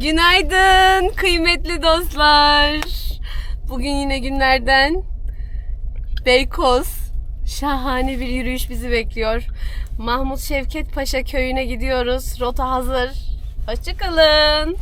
Günaydın kıymetli dostlar. Bugün yine günlerden Beykoz. Şahane bir yürüyüş bizi bekliyor. Mahmut Şevket Paşa köyüne gidiyoruz. Rota hazır. Hoşçakalın.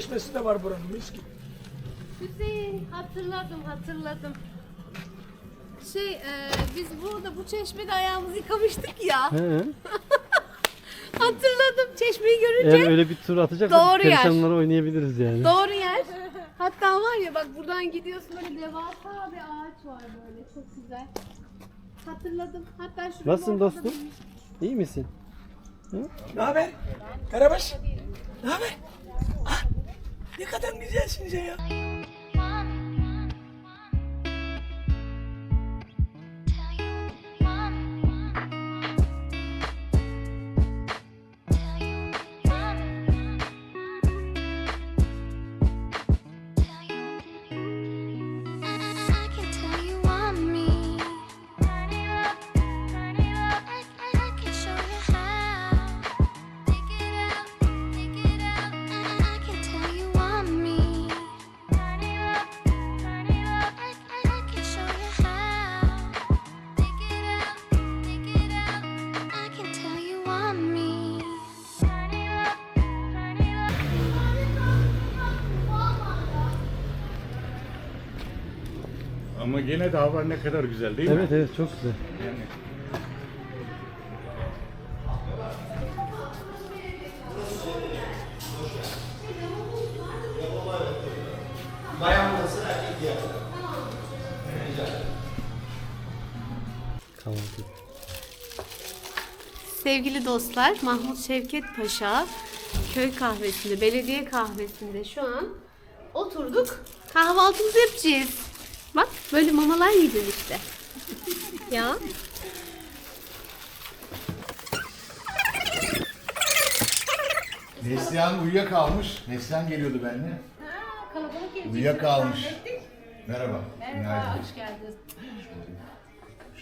Çeşmesi de var buranın mis gibi. Hüseyin hatırladım hatırladım. Şey e, biz burada bu çeşmede ayağımızı yıkamıştık ya. hatırladım çeşmeyi görünce. Eğer öyle bir tur atacaksak Doğru yer. perişanlara oynayabiliriz yani. Doğru yer. Hatta var ya bak buradan gidiyorsun böyle devasa bir ağaç var böyle çok güzel. Hatırladım. Hatta şurada Nasılsın dostum? İyi misin? Ne haber? Karabaş. Ne haber? Ah, ne kadar güzelsin sen ya. Ama yine de hava ne kadar güzel değil mi? Evet evet çok güzel. Yani Kahvaltı. Sevgili dostlar, Mahmut Şevket Paşa köy kahvesinde, belediye kahvesinde şu an oturduk. Kahvaltımızı yapacağız. Bak böyle mamalar yiyeceğiz işte. ya. Neslihan uyuyakalmış. Neslihan geliyordu benimle. Uyuyakalmış. Merhaba. Merhaba. Hoş geldiniz.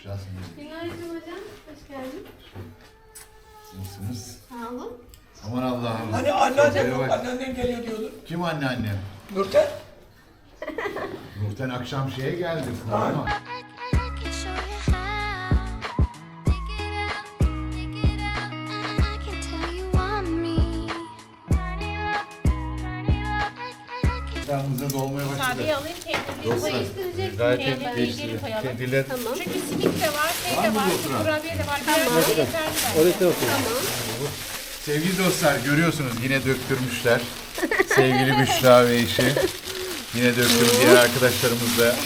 Şurası Günaydın hocam. Hoş geldin. Nasılsınız? Sağ olun. Aman Allah'ım. Hani anneannem yok, bak. anneannem geliyor diyordu. Kim anneannem? Nurten. Nurten akşam şeye geldi. Programa. İştahımıza dolmaya başladı. Tabii alayım peynirli Dostlar. Değiştirecek Gayet ben? değiştiriyor. Kediler. Tamam. Çünkü simit de var, şey de mı var, oturan? kurabiye de var. Da yeterli bence. Oraya otur. Sevgili dostlar görüyorsunuz yine döktürmüşler. Sevgili Büşra ve eşi. Yine döktürmüş. Diğer arkadaşlarımız da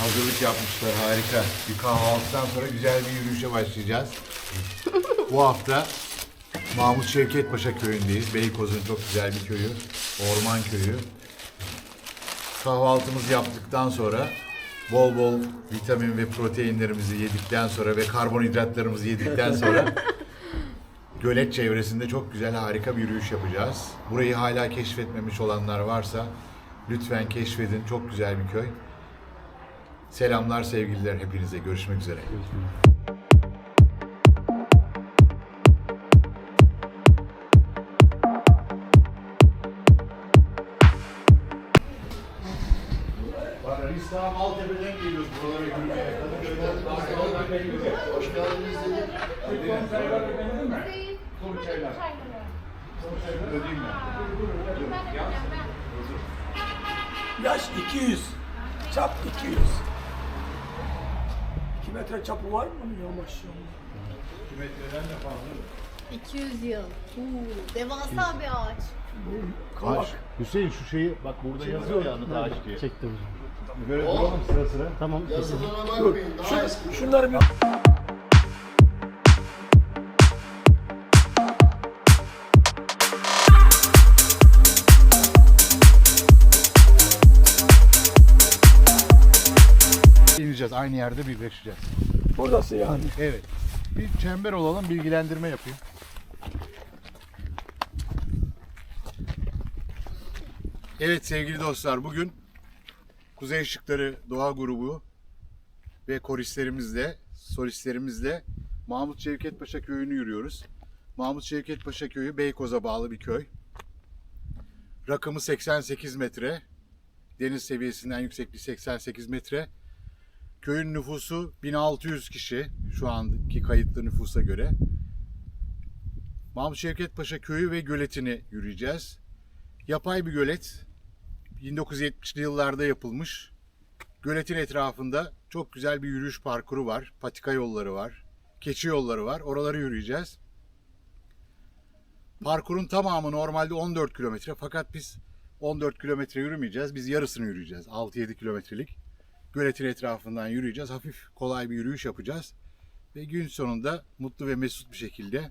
hazırlık yapmışlar. Harika. Bir kahvaltıdan sonra güzel bir yürüyüşe başlayacağız. Bu hafta Mahmut Şevket Paşa köyündeyiz. Beykoz'un çok güzel bir köyü. Orman köyü. Kahvaltımızı yaptıktan sonra bol bol vitamin ve proteinlerimizi yedikten sonra ve karbonhidratlarımızı yedikten sonra gölet çevresinde çok güzel harika bir yürüyüş yapacağız. Burayı hala keşfetmemiş olanlar varsa lütfen keşfedin. Çok güzel bir köy. Selamlar, sevgililer hepinize. Görüşmek üzere. Biz daha Maltepe'den geliyoruz buralara yürümeye. Hoş geldiniz dedik. Çaylar. Çaylar. Ben. Yaş 200. Çap 200. 2 metre çapı var mı ya maşallah. 200 yıl. Uuu, devasa bir ağaç. Kavak. Hüseyin şu şeyi bak burada yazıyor ya anıt ağaç diye. Çektim hocam. Böyle duralım sıra sıra. Tamam. Şunları bir İneceğiz aynı yerde birleşeceğiz. buradası yani. Evet. Bir çember olalım bilgilendirme yapayım. Evet sevgili dostlar bugün Kuzey Işıkları Doğa Grubu ve koristlerimizle, solistlerimizle Mahmut Şevket Paşa köyünü yürüyoruz. Mahmut Şevket Paşa köyü Beykoz'a bağlı bir köy. Rakımı 88 metre. Deniz seviyesinden yüksekliği 88 metre. Köyün nüfusu 1600 kişi şu andaki kayıtlı nüfusa göre. Mahmut Şevket Paşa köyü ve göletini yürüyeceğiz. Yapay bir gölet. 1970'li yıllarda yapılmış. Göletin etrafında çok güzel bir yürüyüş parkuru var. Patika yolları var. Keçi yolları var. Oraları yürüyeceğiz. Parkurun tamamı normalde 14 kilometre fakat biz 14 kilometre yürümeyeceğiz. Biz yarısını yürüyeceğiz. 6-7 kilometrelik göletin etrafından yürüyeceğiz. Hafif kolay bir yürüyüş yapacağız. Ve gün sonunda mutlu ve mesut bir şekilde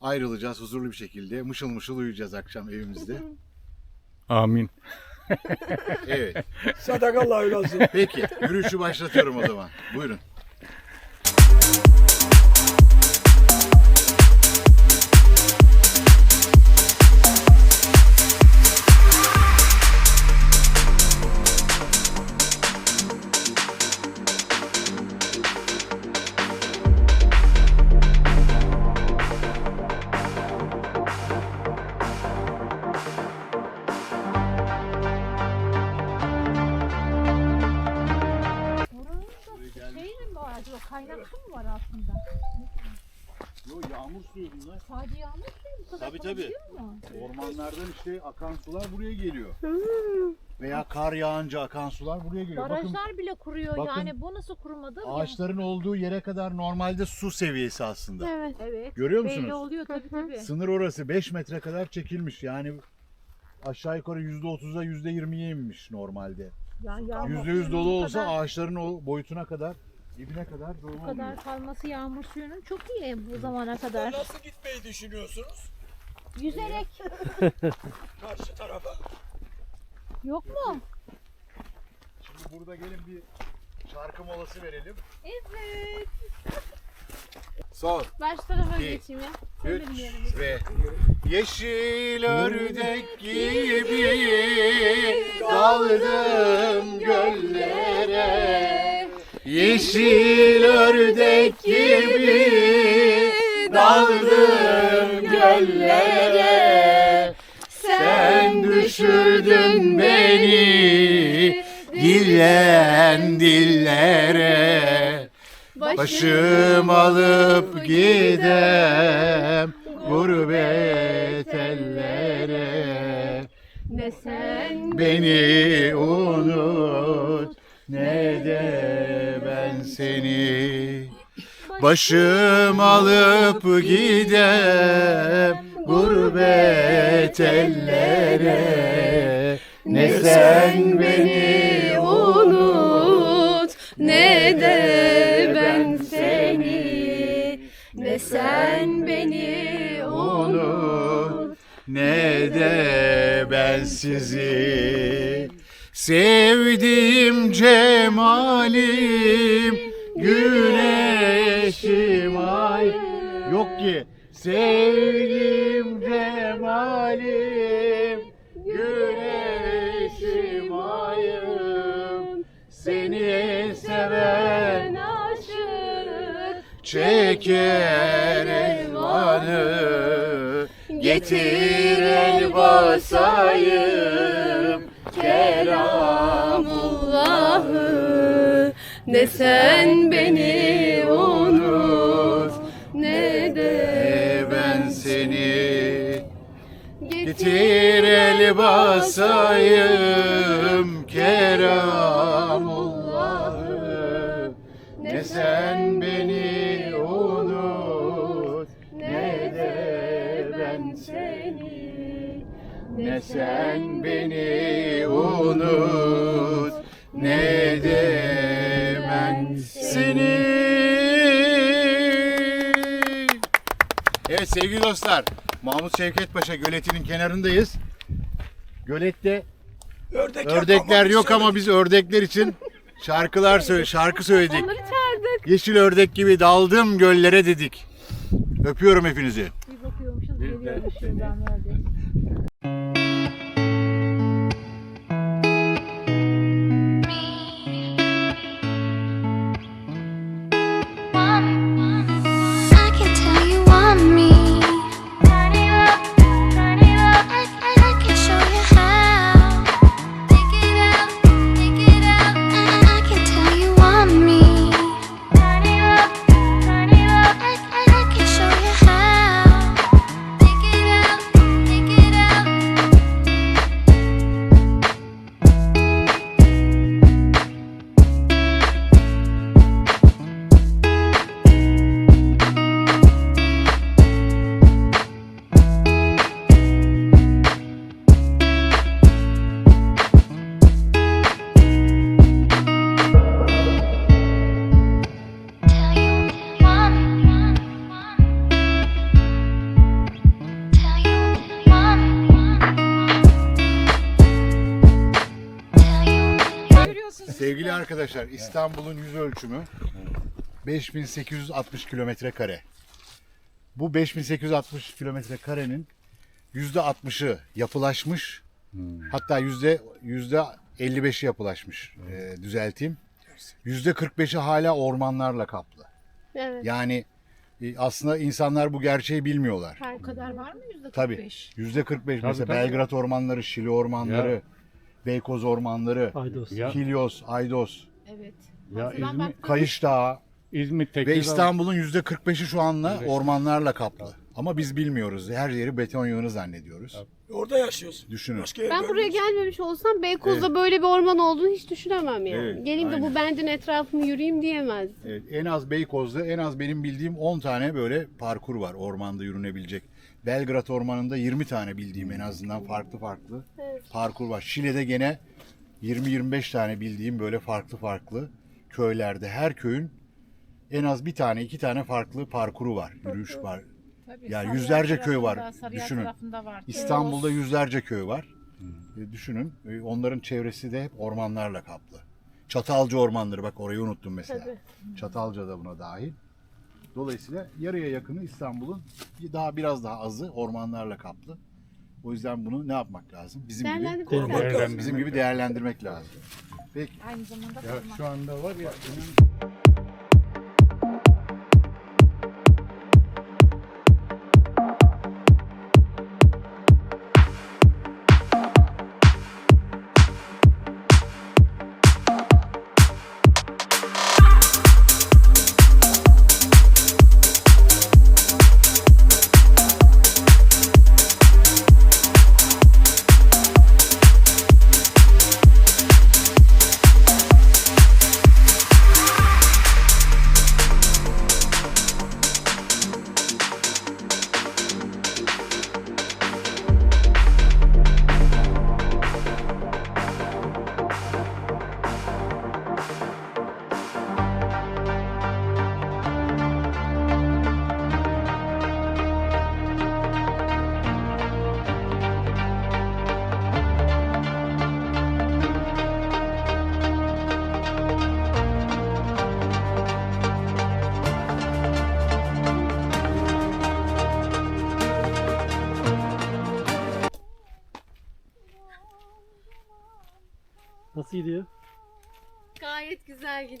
ayrılacağız. Huzurlu bir şekilde mışıl mışıl uyuyacağız akşam evimizde. Amin. Evet. Sadakallahu lazım. Peki yürüyüşü başlatıyorum o zaman. Buyurun. Ormanlardan işte akan sular buraya geliyor. Veya kar yağınca akan sular buraya geliyor. Bakın Barajlar bile kuruyor bakın, yani bu nasıl kurumadı? ağaçların olduğu yere kadar normalde su seviyesi aslında. Evet. Evet. Görüyor Belli musunuz? oluyor tabii tabii. Sınır orası 5 metre kadar çekilmiş. Yani aşağı yukarı %30'a %20'ye inmiş normalde. Yani yağmur %100 suyunun dolu olsa kadar- ağaçların o boyutuna kadar dibine kadar dolu bu oluyor. kadar kalması yağmur suyunun çok iyi bu zamana kadar. Nasıl gitmeyi düşünüyorsunuz? Yüzerek Karşı tarafa. yok mu? Şimdi burada gelin bir şarkı molası verelim. Evet. Son. Baş tarafa İyi. geçeyim ya. 3 ve Yeşil ördek gibi daldım göllere Yeşil ördek gibi daldım göllere Sen düşürdün beni dillen dillere. Başım alıp gidem gurbet ellere. Ne sen Beni unut ne de ben seni Başım alıp gidem gurbet ellere. Ne sen beni unut ne de ben seni. Ne sen beni unut ne de ben sizi. Sevdiğim cemalim güneşim ay. Yok ki. Sevdiğim cemalim güneşim ayım. Seni seven aşık. Çeker elvanı. Getir el basayım Kelamullah'ı ne sen beni unut ne de ben seni. Getir el basayım Keramullah'ı. Ne sen beni unut Ne de ben seni. Ne sen beni unut Ne de sevgili dostlar Mahmut Şevket Paşa göletinin kenarındayız. Gölette Ördek ördekler yok ama biz ördekler için şarkılar söyle şarkı söyledik. Onları çağırdık. Yeşil ördek gibi daldım göllere dedik. Öpüyorum hepinizi. Bir bakıyormuşuz geliyormuşuz ben. Arkadaşlar İstanbul'un yüz ölçümü 5860 kilometre kare. Bu 5860 kilometre karenin yüzde 60'ı yapılaşmış. Hatta yüzde yüzde 55'i yapılaşmış. Ee, düzelteyim. Yüzde 45'i hala ormanlarla kaplı. Evet. Yani e, aslında insanlar bu gerçeği bilmiyorlar. O kadar var mı yüzde Tabii. 45? Yüzde 45 Tabii, mesela tabii. Belgrad ormanları, Şili ormanları, Beykoz ormanları, Aydos. Kilyos, Aydos, Evet. Ya İzmir, Kayış Dağı İzmir ve Tekirdağ. İstanbul'un yüzde 45'i şu anla ormanlarla kaplı. Ama biz bilmiyoruz. Her yeri beton yığını zannediyoruz. Orada yaşıyorsun. Düşünün. Başka Ben buraya gelmemiş olsam Beykoz'da böyle bir orman olduğunu hiç düşünemem yani. Evet, Geleyim de aynen. bu bendin etrafını yürüyeyim diyemez. Evet, en az Beykoz'da en az benim bildiğim 10 tane böyle parkur var ormanda yürünebilecek. Belgrad Ormanı'nda 20 tane bildiğim en azından farklı farklı parkur var. Şile'de gene 20-25 tane bildiğim böyle farklı farklı köylerde her köyün en az bir tane iki tane farklı parkuru var. Yürüyüş var. Tabii, Yani yüzlerce köy var, düşünün. tarafında var. İstanbul'da yüzlerce köy var. E, düşünün e, onların çevresi de hep ormanlarla kaplı. Çatalca ormanları bak orayı unuttum mesela. Çatalca da buna dahil. Dolayısıyla yarıya yakını İstanbul'un daha biraz daha azı ormanlarla kaplı. O yüzden bunu ne yapmak lazım? Bizim gibi Değerlendirmek lazım. bizim gibi değerlendirmek lazım. Peki Aynı zamanda ya şu anda var ya Nasıl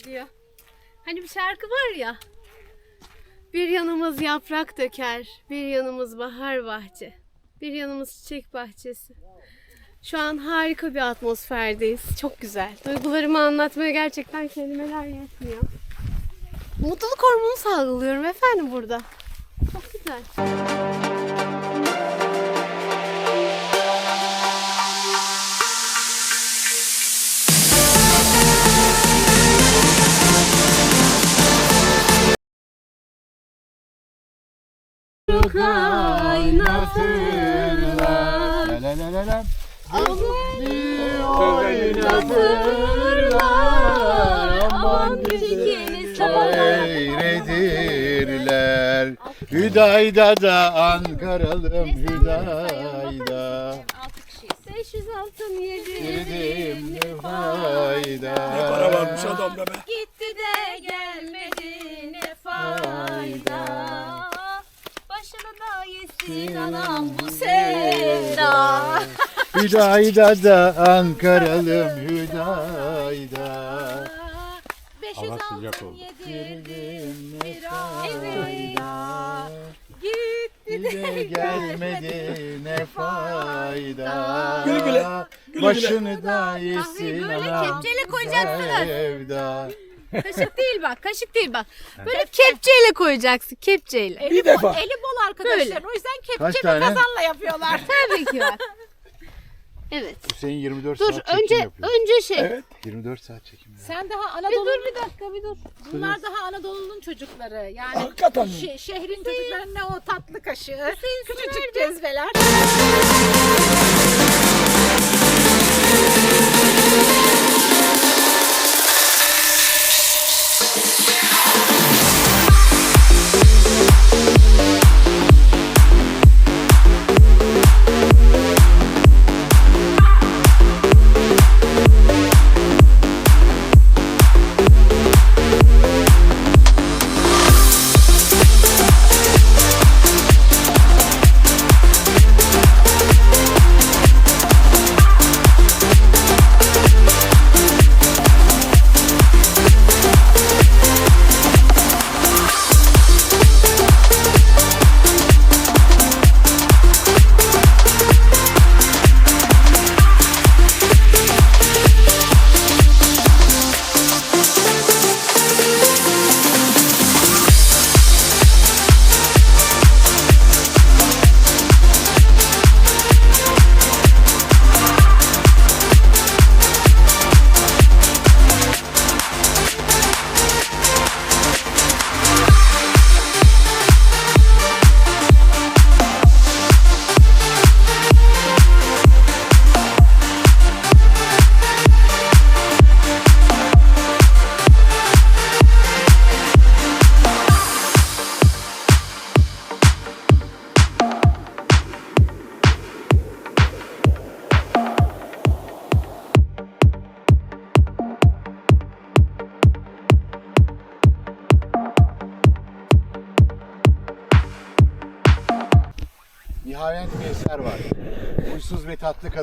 gidiyor. Hani bir şarkı var ya. Bir yanımız yaprak döker, bir yanımız bahar bahçe, bir yanımız çiçek bahçesi. Şu an harika bir atmosferdeyiz. Çok güzel. Duygularımı anlatmaya gerçekten kelimeler yetmiyor. Mutluluk hormonu salgılıyorum efendim burada. Çok güzel. Hüdayda da Ankaralım Hüdayda 500 altın yedim Yedim ne fayda Para varmış adamda be. Gitti de gelmedi ne fayda Başını da yesin anam bu sevda Hüdayda da Ankaralım Hüdayda 500 Hava sıcak altın oldu. yedirdim bir ayda Gitti Bir de gelmedi ne fayda Güle güle, güle Başını da yesin böyle anam kepçeyle koyacaksınız. Sevda Kaşık değil bak kaşık değil bak Böyle kepçeyle koyacaksın kepçeyle Bir defa. Eli bol arkadaşlar. Böyle. O yüzden Kaç kepçe tane? ve kazanla yapıyorlar. Tabii ki var Evet Hüseyin 24 dur saat çekim önce yapıyor. önce şey Evet. 24 saat çekim. Sen daha Bir Anadolu dur bir dakika bir dur Bunlar daha Anadolu'nun çocukları. Yani Hakikaten mi? şe- şehrin çocuklarına o tatlı kaşığı, küçücük cezveler.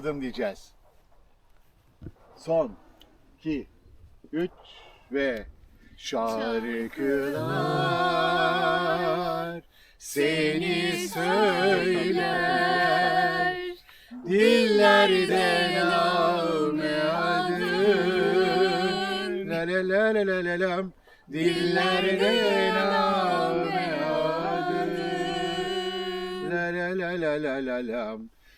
Kadın diyeceğiz. Son, iki, üç ve şarkılar seni söyler. Dillerden alme adın. La la la la la la lam dillerden alme adın. La la la la la la lam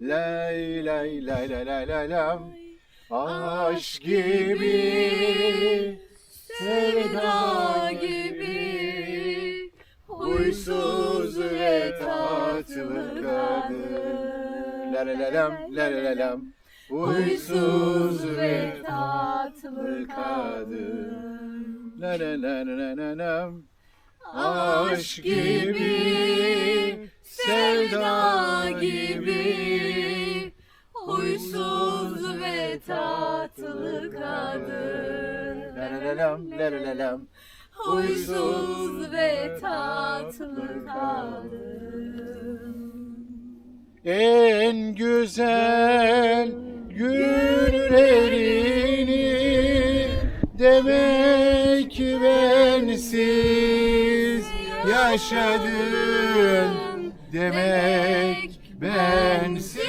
Lay lay lay lay lay lay lam. Aşk gibi Sevda gibi. Huysuz ve tatlı kadın La la la lam, la la la lam. Huysuz ve tatlı kadın la la la la la lam. Aşk gibi, Lalalam, lalalam, huysuz ve tatlı kadın. En güzel günlerini demek bensiz yaşadın demek bensiz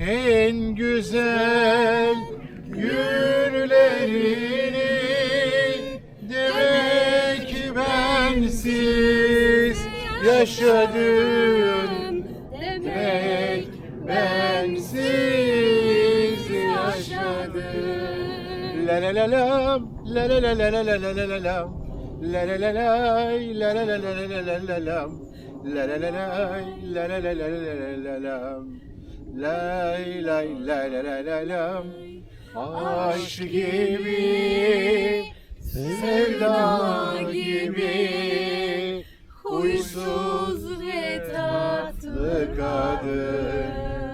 en güzel günlerini demek bensiz yaşadın demek bensiz yaşadın la la la la la la la la la la la la la la la la lay la la la la la la la la la la la lay la la la la la la la la Lay lay lay lay lay lay Aşk gibi Sevda gibi Huysuz ve tatlı kadın.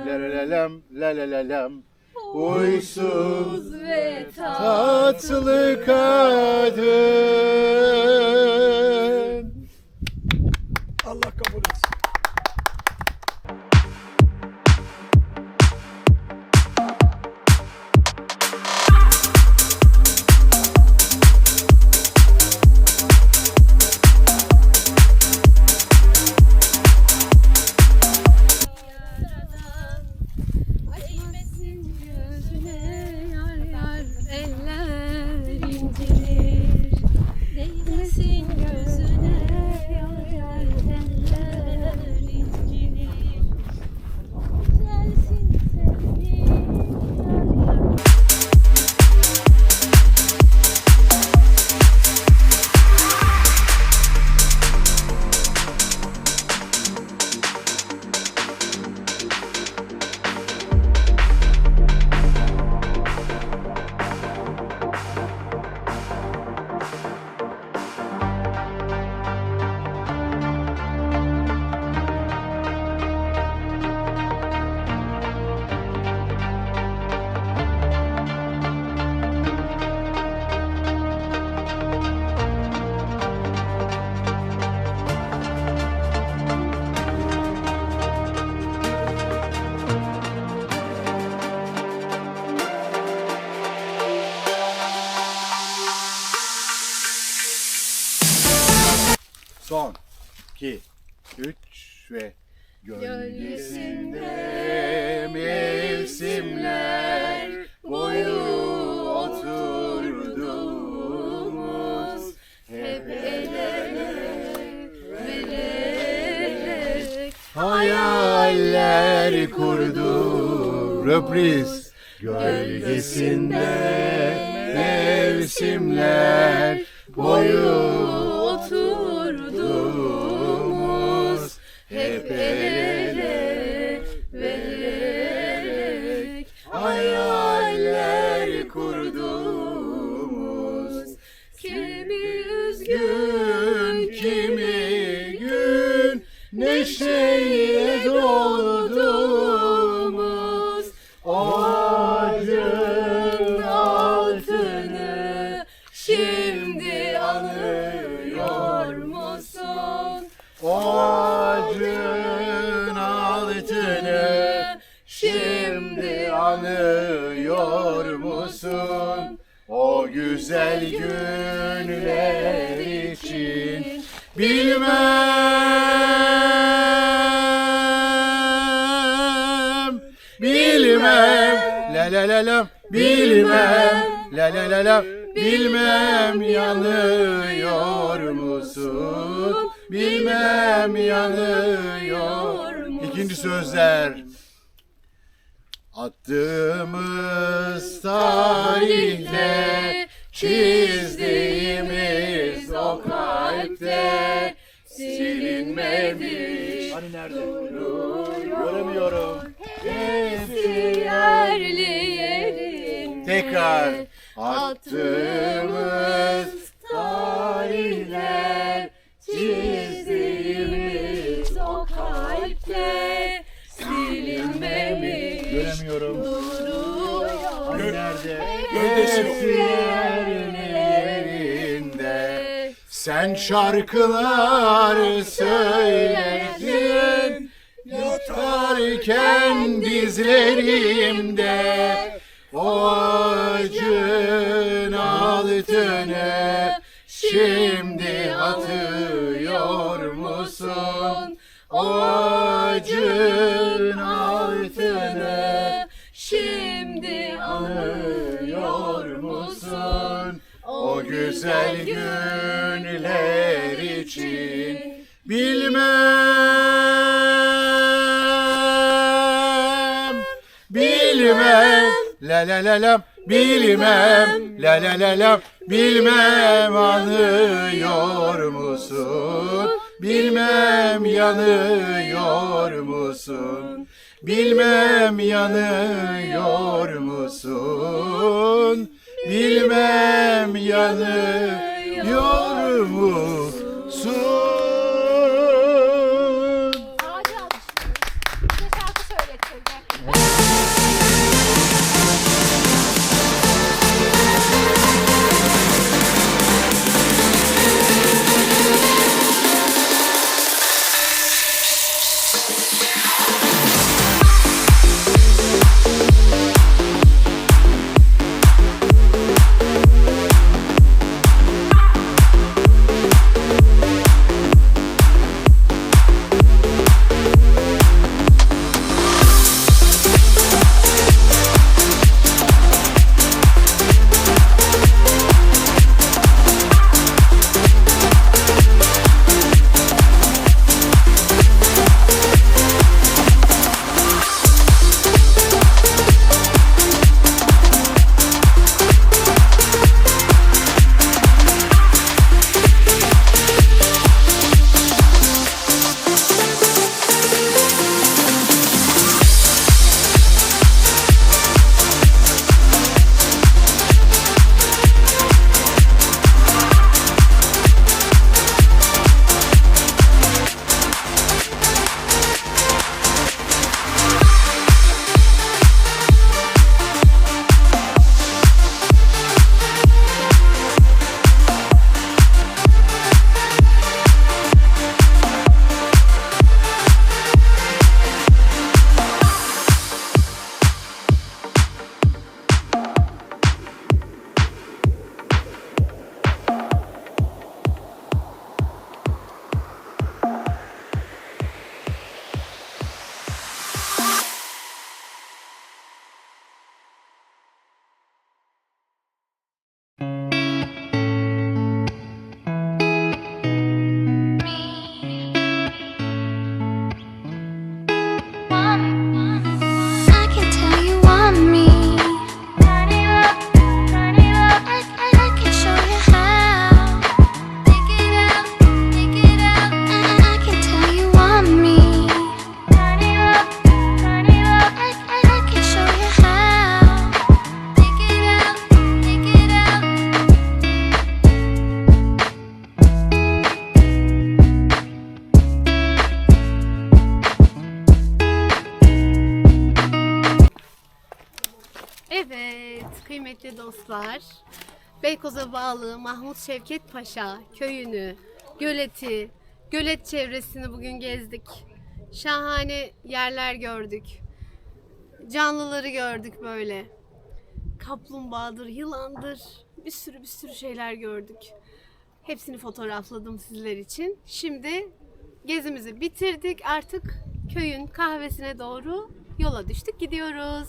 Lelelelem lelelelem Huysuz ve tatlı kadın. Allah kabul etsin. La bilmem la la la la bilmem yanıyor musun bilmem yanıyor musun İkinci sözler Attığımız tarihte çizdiğimiz o kalpte silinmedi. Hani nerede? Göremiyorum. Hepsi yerli Tekrar attığımız tarihler çizdiğimiz o kalpte silinmemiş Göremiyorum. Hani nerede? Gövdesi yok. Hepsi yerli yerinde. Sen şarkılar söylerdin Yatarken dizlerimde O acın altını Şimdi atıyor musun? O acın altını Şimdi anıyor musun? O güzel günler için bilmem La la la lam bilmem La la la lam bilmem anıyor musun? Bilmem yanıyor musun? Bilmem yanıyor musun? Bilmem yanıyor musun? Bağlı Mahmut Şevket Paşa köyünü, göleti, gölet çevresini bugün gezdik. Şahane yerler gördük. Canlıları gördük böyle. Kaplumbağadır, yılandır, bir sürü bir sürü şeyler gördük. Hepsini fotoğrafladım sizler için. Şimdi gezimizi bitirdik. Artık köyün kahvesine doğru yola düştük gidiyoruz.